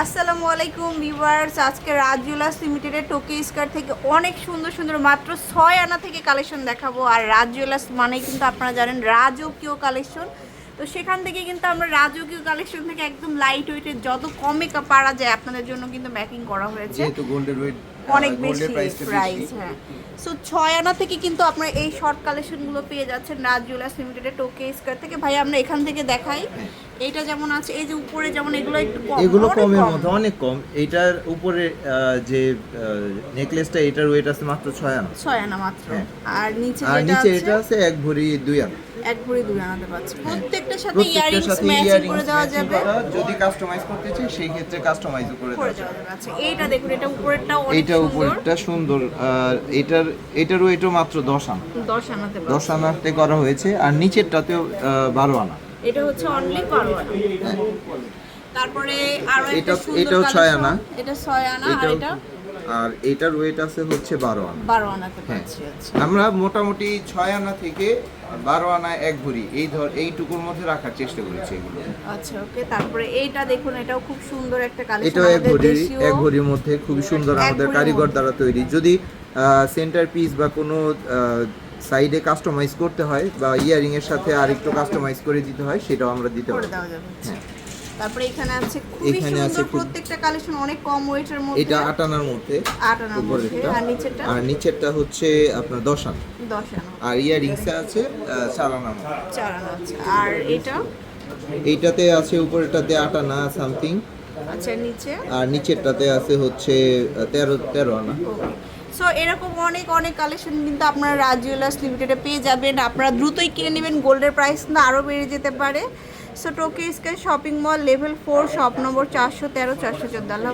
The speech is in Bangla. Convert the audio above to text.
আসসালামু আলাইকুম ভিউয়ার্স আজকে রাজ জুয়েলার্স লিমিটেডের টোকি স্কার থেকে অনেক সুন্দর সুন্দর মাত্র ছয় আনা থেকে কালেকশন দেখাবো। আর রাজ জুয়েলার্স মানে কিন্তু আপনারা জানেন রাজকীয় কালেকশন তো সেখান থেকে কিন্তু আমরা রাজকীয় কালেকশন থেকে একদম লাইট ওয়েটের যত কমে পারা যায় আপনাদের জন্য কিন্তু ম্যাকিং করা হয়েছে। যেহেতু গোল্ডের ওয়েট অনেক বেশি প্রাইস হ্যাঁ। সো ছয় আনা থেকে কিন্তু আপনারা এই শর্ট কালেকশনগুলো পেয়ে যাচ্ছেন রাজ জুয়েলার্স লিমিটেডের টোকে স্কার থেকে। ভাই আমরা এখান থেকে দেখাই। এইটা যেমন আছে এই যে উপরে যেমন এগুলো একটু কম এগুলো কমের মধ্যে অনেক কম। এটার উপরে যে নেকলেসটা এটার ওয়েট আছে মাত্র ছয় আনা। ছয় আনা মাত্র। হ্যাঁ। আর নিচে আর নিচে এটা আছে এক ভরি দুই আনা। এক ভরি দুই আনাতে পাচ্ছি। প্রত্যেকটার সাথে ইয়ারিংস ম্যাচিং করে দেওয়া যাবে। যদি কাস্টমাইজ করতে চাই সেই ক্ষেত্রে কাস্টমাইজ করে দেওয়া যাবে। আচ্ছা এইটা দেখুন এটা উপরেরটা অনেক সুন্দর। উপরটা সুন্দর আর এটার এটার ওয়েটও মাত্র দশ আনা। দশ আনাতে দশ পাচ্ছি। আনাতে করা হয়েছে আর নিচেরটাতেও আহ, বারো আনা। এটা হচ্ছে অনলি বারো আনা তারপরে আরও এটা- এটাও ছয় আনা। এটা ছয় আনা আর এটা আর এটার ওয়েট আছে হচ্ছে বারো আনা। বারো আনাতে হ্যাঁ। আচ্ছা। আমরা মোটামুটি ছয় আনা থেকে বারো আনা এক ভরি এই ধর এইটুকুর মধ্যে রাখার চেষ্টা করেছি এগুলো। আচ্ছা ওকে। তারপরে এইটা দেখুন এটাও খুব সুন্দর একটা কালেকশন এটাও এক ভরি এক ভরির মধ্যে খুবই সুন্দর আমাদের কারিগর দ্বারা তৈরি। যদি সেন্টার পিস বা কোনো সাইডে কাস্টমাইজ করতে হয় বা ইয়ারিং এর সাথে আরেকটু কাস্টমাইজ করে দিতে হয় সেটাও আমরা দিতে পারি। হ্যাঁ। তারপরে এখানে আছে খুবই এখানে আছে সুন্দর প্রত্যেকটা কালেকশন অনেক কম ওয়েটের মধ্যে। এটা আট আনার মধ্যে। আট আনার মধ্যে আর নিচেরটা? আর নিচেরটা হচ্ছে আপনার দশ আনা। দশ আনা। আর ইয়ারিংস আছে আনার আনা আছে। আর এটা? এইটাতে আছে উপরেরটাতে আট আনা সামথিং আচ্ছা নিচে? আর নিচেরটাতে আছে হচ্ছে তেরো তেরো আনা। সো এরকম অনেক অনেক কালেকশন কিন্তু আপনারা রাজ জুয়েলার্স লিমিটেডে পেয়ে যাবেন। আপনারা দ্রুতই কিনে নেবেন, গোল্ডের প্রাইস কিন্তু আরও বেড়ে যেতে পারে। সো টোকে Sky shopping mall level four shop number চারশো তেরো, চারশো চোদ্দ। আল্লাহ